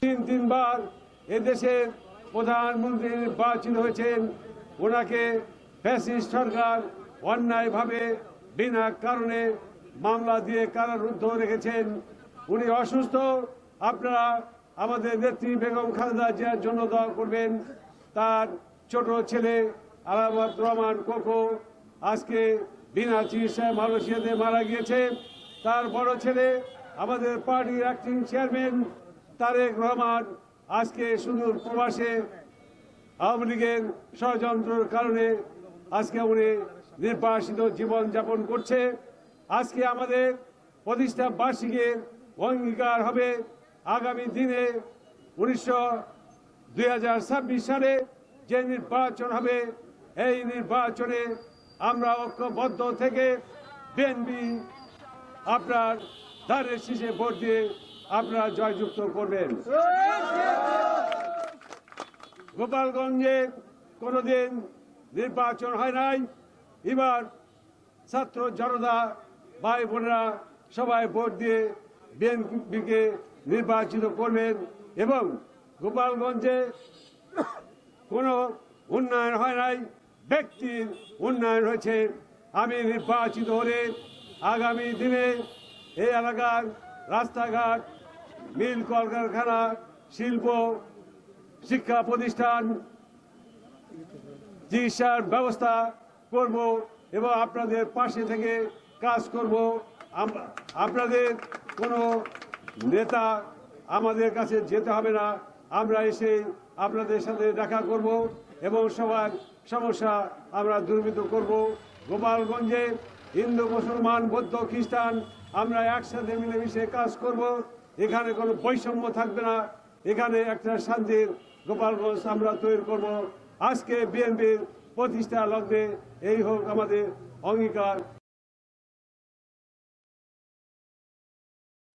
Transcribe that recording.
তিন তিনবার এদেশের প্রধানমন্ত্রী নির্বাচিত হয়েছেন। ওনাকে ফ্যাসিস্ট সরকার অন্যায়ভাবে, বিনা কারণে মামলা দিয়ে কারারুদ্ধ রেখেছেন। উনি অসুস্থ, আপনারা আমাদের নেত্রী বেগম খালেদা জিয়ার জন্য দোয়া করবেন। তার ছোট ছেলে আলামত রহমান কোকো আজকে বিনা চিকিৎসায় মালয়েশিয়াতে মারা গিয়েছে। তার বড় ছেলে আমাদের পার্টির অ্যাক্টিং চেয়ারম্যান তারেক রহমান আজকে সুদূর প্রবাসে আওয়ামী লীগের ষড়যন্ত্রের কারণে আজকে উনি নির্বাসিত জীবন যাপন করছে। আজকে আমাদের প্রতিষ্ঠা বার্ষিকের অঙ্গীকার হবে আগামী দিনে উনিশশো দুই সালে যে নির্বাচন হবে, এই নির্বাচনে আমরা ঐক্যবদ্ধ থেকে বিএনপি আপনার ধারের শীষে ভোট দিয়ে আপনারা জয়যুক্ত করবেন। গোপালগঞ্জে কোনোদিন নির্বাচন হয় নাই। এবার ছাত্র জনতা ভাই বোনেরা সবাই ভোট দিয়ে বিএনপিকে নির্বাচিত করবেন এবং গোপালগঞ্জে কোনো উন্নয়ন হয় নাই, ব্যক্তির উন্নয়ন হয়েছে। আমি নির্বাচিত হলে আগামী দিনে এই এলাকার রাস্তাঘাট, মিল কলকারখানা, শিল্প, শিক্ষা প্রতিষ্ঠান, চিকিৎসার ব্যবস্থা করব এবং আপনাদের পাশে থেকে কাজ করব। আপনাদের কোনো নেতা আমাদের কাছে যেতে হবে না। আমরা এসে আপনাদের সাথে দেখা করব এবং সবার সমস্যা আমরা দুর্বৃত করব। গোপালগঞ্জে হিন্দু, মুসলমান, বৌদ্ধ, খ্রিস্টান, আমরা একসাথে মিলেমিশে কাজ করব। এখানে কোনো বৈষম্য থাকবে না। এখানে একটা শান্তির গোপালগঞ্জ আমরা তৈরি করব। আজকে বিএনপির প্রতিষ্ঠা লগ্নে এই হোক আমাদের অঙ্গীকার।